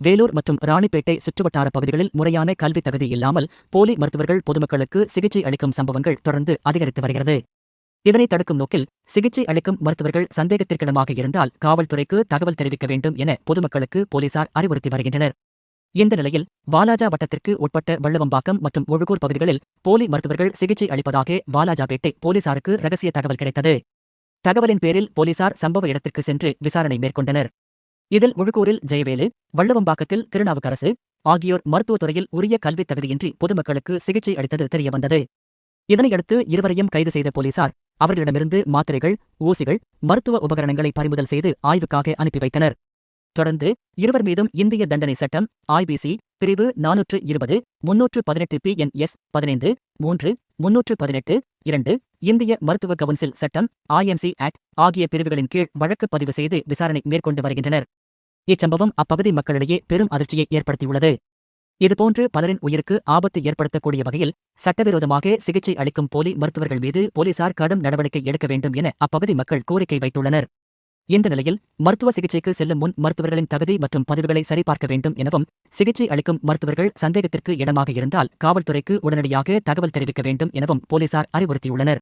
வேலூர் மற்றும் ராணிப்பேட்டை சுற்றுவட்டார பகுதிகளில் முறையான கல்வி தகுதி இல்லாமல் போலி மருத்துவர்கள் பொதுமக்களுக்கு சிகிச்சை அளிக்கும் சம்பவங்கள் தொடர்ந்து அதிகரித்து வருகிறது. இதனை தடுக்கும் நோக்கில் சிகிச்சை அளிக்கும் மருத்துவர்கள் சந்தேகத்திற்கிடமாக இருந்தால் காவல்துறைக்கு தகவல் தெரிவிக்க வேண்டும் என பொதுமக்களுக்கு போலீசார் அறிவுறுத்தி வருகின்றனர். இந்த நிலையில் வாலாஜா வட்டத்திற்கு உட்பட்ட வள்ளுவம்பாக்கம் மற்றும் ஒழுகூர் பகுதிகளில் போலி மருத்துவர்கள் சிகிச்சை அளிப்பதாக வாலாஜாபேட்டை போலீசாருக்கு ரகசிய தகவல் கிடைத்தது. தகவலின் பேரில் போலீசார் சம்பவ இடத்திற்கு சென்று விசாரணை மேற்கொண்டனர். இதில் முழுக்கூரில் ஜெயவேலு வள்ளுவம்பாக்கத்தில் திருநாவுக்கரசு ஆகியோர் மருத்துவத்துறையில் உரிய கல்வித் தகுதியின்றி பொதுமக்களுக்கு சிகிச்சை அளித்தது தெரியவந்தது. இதனையடுத்து இருவரையும் கைது செய்த போலீசார் அவர்களிடமிருந்து மாத்திரைகள் ஊசிகள் மருத்துவ உபகரணங்களை பறிமுதல் செய்து ஆய்வுக்காக அனுப்பி வைத்தனர். தொடர்ந்து இருவர் மீதும் இந்திய தண்டனை சட்டம் ஐபிசி பிரிவு நானூற்று இருபது முன்னூற்று பதினெட்டு பி என் எஸ் பதினைந்து மூன்று முன்னூற்று பதினெட்டு இரண்டு இந்திய மருத்துவ கவுன்சில் சட்டம் ஐஎம்சி ஆக்ட் ஆகிய பிரிவுகளின் கீழ் வழக்கு பதிவு செய்து விசாரணை மேற்கொண்டு வருகின்றனர். இச்சம்பவம் அப்பகுதி மக்களிடையே பெரும் அதிர்ச்சியை ஏற்படுத்தியுள்ளது. இதுபோன்று பலரின் உயிருக்கு ஆபத்து ஏற்படுத்தக்கூடிய வகையில் சட்டவிரோதமாக சிகிச்சை அளிக்கும் போலி மருத்துவர்கள் மீது போலீசார் கடும் நடவடிக்கை எடுக்க வேண்டும் என அப்பகுதி மக்கள் கோரிக்கை வைத்துள்ளனர். இந்த நிலையில் மருத்துவ சிகிச்சைக்கு செல்லும் முன் மருத்துவர்களின் தகுதி மற்றும் பதிவுகளை சரிபார்க்க வேண்டும் எனவும் சிகிச்சை அளிக்கும் மருத்துவர்கள் சந்தேகத்திற்கு இடமாக இருந்தால் காவல்துறைக்கு உடனடியாக தகவல் தெரிவிக்க வேண்டும் எனவும் போலீசார் அறிவுறுத்தியுள்ளனர்.